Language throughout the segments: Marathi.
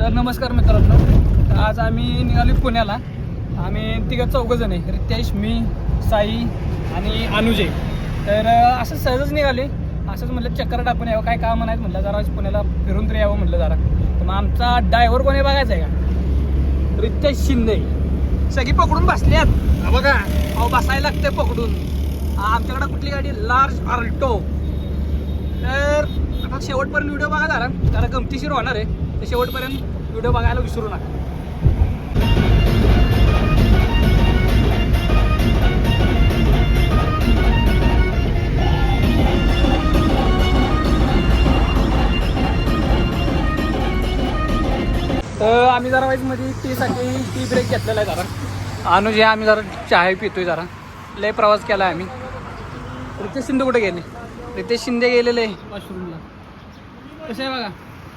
तर नमस्कार मित्रांनो. तर आज आम्ही निघालो पुण्याला. आम्ही तिघं चौघं जण आहे. रितेश मी साई आणि अनुजय तर असं सहजच निघाले असंच म्हटलं चक्कर टाकून यावं. काय काम नाही म्हटलं जरा पुण्याला फिरून तरी यावं म्हटलं जरा. तर मग आमचा ड्रायव्हर कोणी बघायचा आहे का? रितेश शिंदे. सगळी पकडून बसल्यात. बघा. अहो बसायला लागते पकडून. आमच्याकडे कुठली गाडी लार्ज आल्टो. तर आता शेवटपर्यंत व्हिडिओ बघा जरा. जरा गमतीशीर होणार आहे. तर शेवटपर्यंत व्हिडिओ बघायला विसरू नका. तर आम्ही जरा वाईजमध्ये टीसाठी टी ब्रेक घेतलेला आहे जरा. अनुज हे आम्ही जरा चहा पितोय जरा. लय प्रवास केला आहे आम्ही. रितेश शिंदे कुठे गेले? रितेश शिंदे गेलेले. वॉशरूमला. कसे आहे बघा?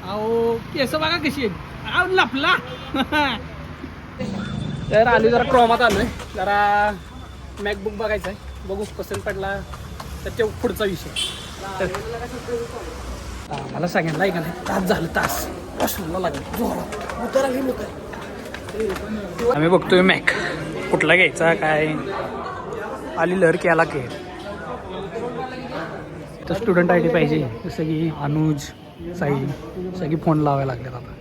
अहो केस बघा कशी आहेत. अहो लपला. तर आली जरा क्रोमात आलोय. जरा मॅकबुक बघायचं आहे बघू पसंत पडला तर ते पुढचा विषय. तर मला सगळ्यांना ऐका नाही तास झालं तास. वॉशरूमला लागेल. आम्ही बघतोय मॅक कुठला घ्यायचा काय? आली लहर केला की. तर स्टुडंट आय डी पाहिजे. जसं की अनुज. साई सगळी फोन लावायला लागले आता.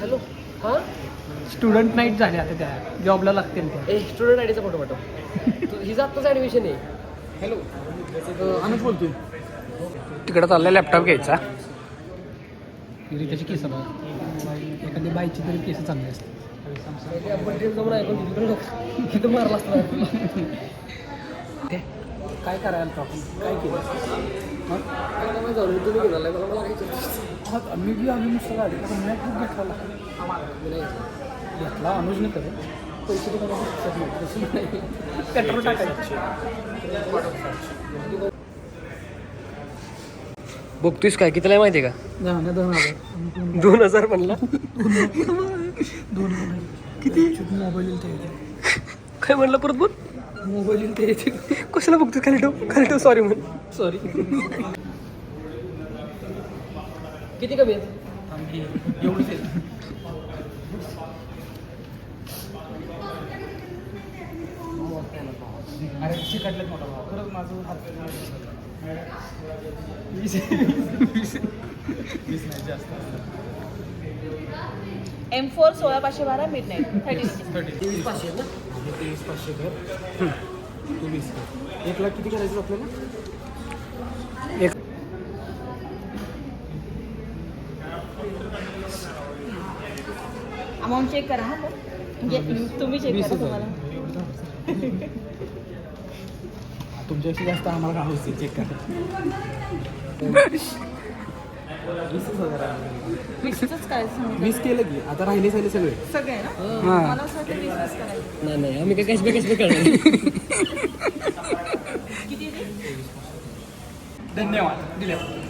हॅलो हां? स्टुडंट नाईट झाले आता त्या. जॉबला लागतील त्या. ए स्टुडंट आय डीचा फोटो पाठव. तू हिचं आत्ताच ॲडमिशन आहे. हॅलो अनुज बोलतोय. तिकडं चाललाय लॅपटॉप घ्यायचा. त्याची केस बघा. एखादी बाईची तरी केस चांगली असते. जाऊन ऐकून. तिथं मारला असता. काय करायला तो आपण? काय केलं? हा, आम्ही बी आम्ही नुसतं गाडी पण घेतला मी नाही घ्यायचं. घेतला अनुज नाही करत पैसे नाही. पेट्रोल टाकायचं. बघतोयस काय? कितीला आहे माहिती आहे का दोन हजार. दोन हजार म्हणला. दोन हजार. किती? मोबाईल काय म्हणलं परत बोल? मोबाईल ते येते कशाला बघतोय खाली ठेव खाली ठेव सॉरी म्हण. सॉरी किती कमी आहेत? एवढंच आहे. अरे चिकटलेत मोठा भाव. खरंच माझं हात वीस वीस वीस नाही जास्त. एम फोर सोळा पाचशे बारा मिड नाईट थर्टी थर्टी पाचशे ना? तेवीस पाचशे घर. तू वीस एक लाख किती करायचं आपल्याला? एक अमाऊंट चेक करा हा. म्हणजे तुम्ही चेक करा तुम्हाला. तुमच्यापेक्षा जास्त आम्हाला चेक करा. वीसच हजार. वीसच सांगितलं. वीस केलं की आता राहिले झाले सगळे. सगळे ना? मला असं वाटतं वीस वीस करायचं. नाही नाही आम्ही काय कॅशबॅक कॅशबॅक करणार किती ते धन्यवाद. दिले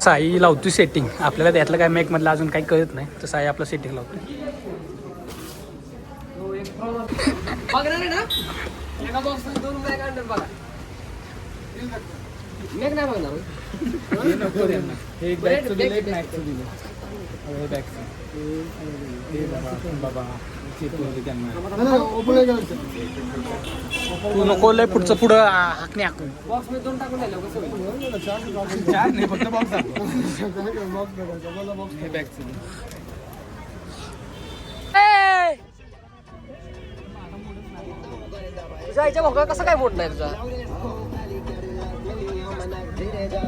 साई लावतो सेटिंग आपल्याला त्यातलं काय मॅक मधलं अजून काही कळत नाही तर साई आपलं सेटिंग लावतो बघणार आहे ना? एका बॉक्स दोन बॅग आणणार बघा मॅग नाही बघणार तू नको लय पुढचं पुढं हाकणे हाकून बॉक्समध्ये दोन टाकून कसं चार नाही फक्त बॉक्स तुझ्या आईच्या भोगा कसं काय मोठ नाही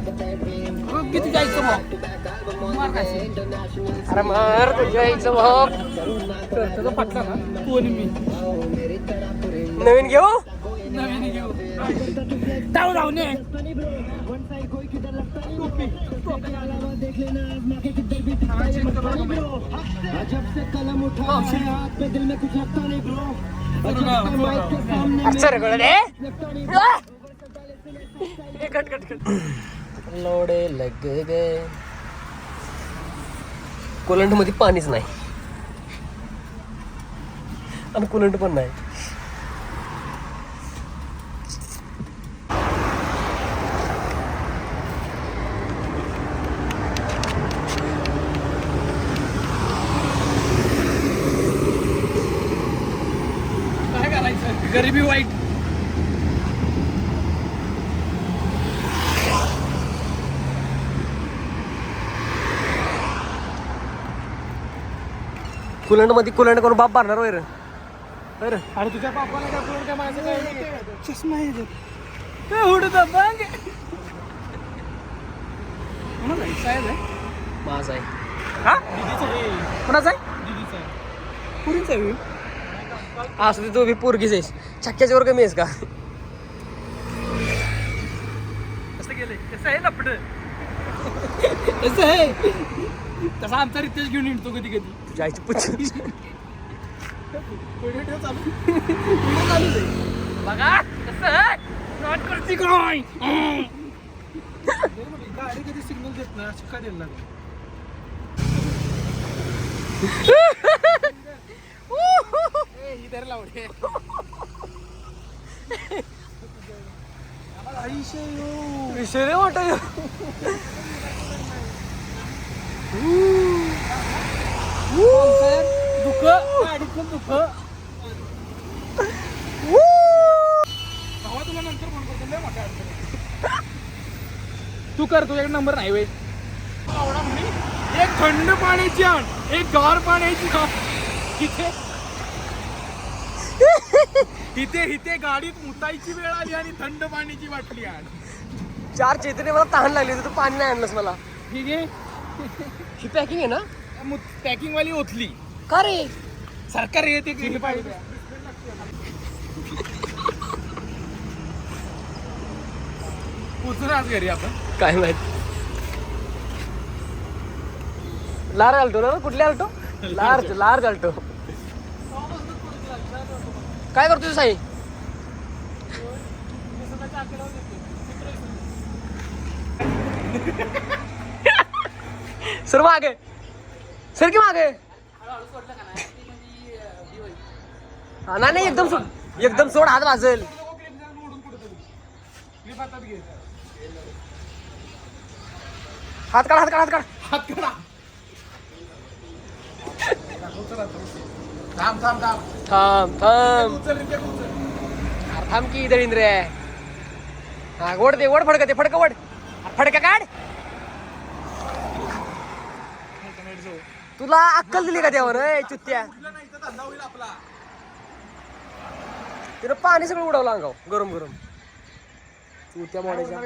तुझा किती जायचं मग? अरे मार तुझ्या आईचं भोग त्याचा पटला ना? तू आणि मी? नवीन घेऊ? नवीन घेऊ. जाऊ जाऊ ने. सर रे. हे. Cut cut cut. लोडे लग गए कोलंडमध्ये पाणीच नाही. आणि कोलंट पण नाही. गरिबी वाईट. कुलंडमध्ये कुलंड करून बाप भरणार वैर बर अरे तुझ्या बापाला काय पुरण काय माझं काय? चष्मा आहे काय उडत बांग कोणाचा आहे? साहेब आहे? माझा आहे. हा? कोणाचा आहे? दिदीचा आहे. पुरीचा आहे असं ते तू बी पोरगीच आहेस. छक्क्याच्या वर कमी आहेस का? कसं गेलंय कसं आहे लपड? कसं आहे? तसा आमचा रितेश घेऊन येतो कधी कधी. तुझ्या आईची पुच्छ व्हिडिओ ठेव चालू व्हिडिओ चालूच आहे बघा कसं आहे? नॉट करती काय गाडी कधी सिग्नल देत नाही असं का द्यायला लागलं? ए, इधर लावडे आईशे यो. विषय रे वाटा दुःख गाडीतलं दुःख भावा तुला नंतर फोन करतो लय मोठ्या अडचणी. तू कर तुझ्याकडे नंबर नाही वे एक थंड पाण्याची आण एक गार पाण्याची आण. इथे इथे इथे गाडीत मुतायची वेळ आली आणि थंड पाण्याची बाटली आण. चार चेतने मला तहान लागली होती तू पाणी नाही आणलंस मला. ठीक आहे? ही पॅकिंग आहे ना? पॅकिंग वाली ओतली. का रे? सरकार येते पाहिजे. पोचू आज घरी आपण. काय माहीत? लार आलतो ना कुठले आलतो? लार्ज लार्ज आलतो. काय करतोय साई सर मागे सर की मागे हा, नाही एकदम सोड एकदम सोड हात वाजेल हात काढ हात काढ हात काढ। हात करा थांब थांब थांब थांब थांब थांब की दळींद्र हा ओढ दे ओढ फडक ते फडक ओढ। फडक काढ। तुला अक्कल दिली का त्यावर? चुत्त्या कुठला पाणी सगळं उडवलं अंगाव गरम गरम. चुत्या मोडायच्या.